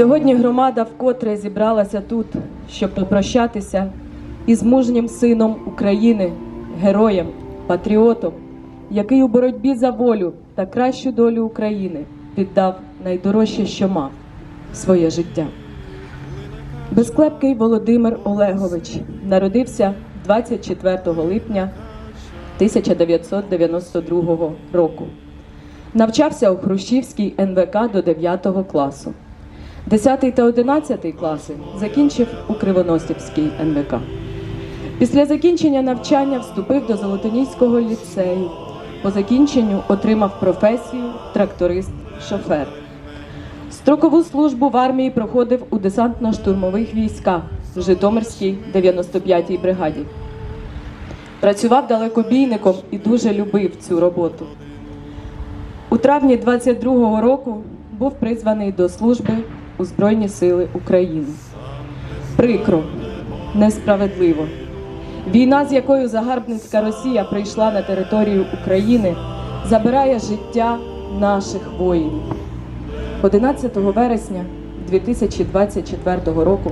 Сьогодні громада вкотре зібралася тут, щоб попрощатися із мужнім сином України, героєм, патріотом, який у боротьбі за волю та кращу долю України віддав найдорожче, що мав своє життя. Безклепкий Володимир Олегович народився 24 липня 1992 року. Навчався у Хрущівській НВК до 9 класу. 10 та 11 класи закінчив у Кривоносівській НВК. Після закінчення навчання вступив до Золотоніського ліцею. По закінченню отримав професію тракторист-шофер. Строкову службу в армії проходив у десантно-штурмових військах в Житомирській 95-й бригаді. Працював далекобійником і дуже любив цю роботу. У травні 22-го року був призваний до служби у Збройні Сили України. Прикро, несправедливо. Війна, з якою загарбницька Росія прийшла на територію України, забирає життя наших воїнів. 11 вересня 2024 року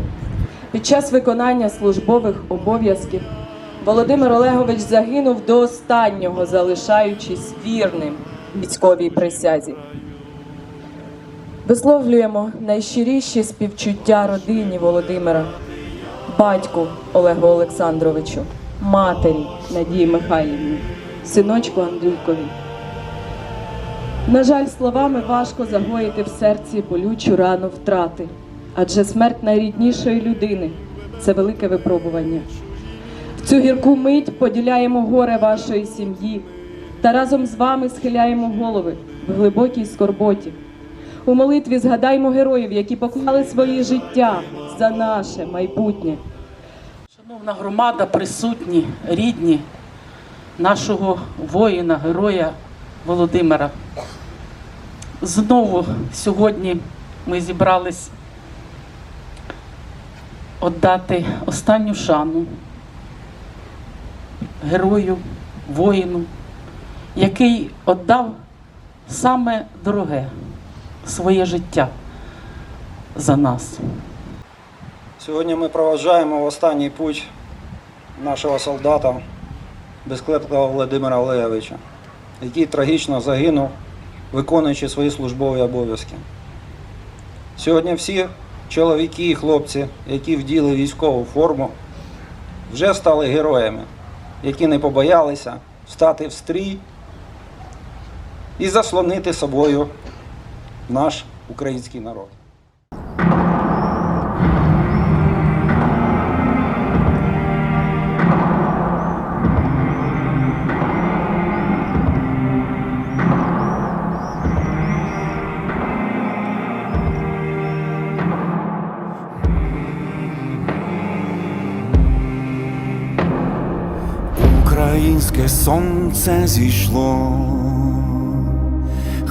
під час виконання службових обов'язків Володимир Олегович загинув до останнього, залишаючись вірним військовій присязі. Висловлюємо найщиріші співчуття родині Володимира, батьку Олегу Олександровичу, матері Надії Михайлівні, синочку Андрійкові. На жаль, словами важко загоїти в серці болючу рану втрати, адже смерть найріднішої людини це велике випробування. В цю гірку мить поділяємо горе вашої сім'ї та разом з вами схиляємо голови в глибокій скорботі. У молитві згадаймо героїв, які поклали свої життя за наше майбутнє. Шановна громада, присутні, рідні нашого воїна, героя Володимира. Знову сьогодні ми зібрались віддати останню шану герою, воїну, який віддав саме дороге своє життя за нас. Сьогодні ми проважаємо в останній путь нашого солдата безклепного Володимира Олеговича, який трагічно загинув, виконуючи свої службові обов'язки. Сьогодні всі чоловіки і хлопці, які вділи військову форму, вже стали героями, які не побоялися встати в стрій і заслонити собою наш український народ. Українське сонце зійшло,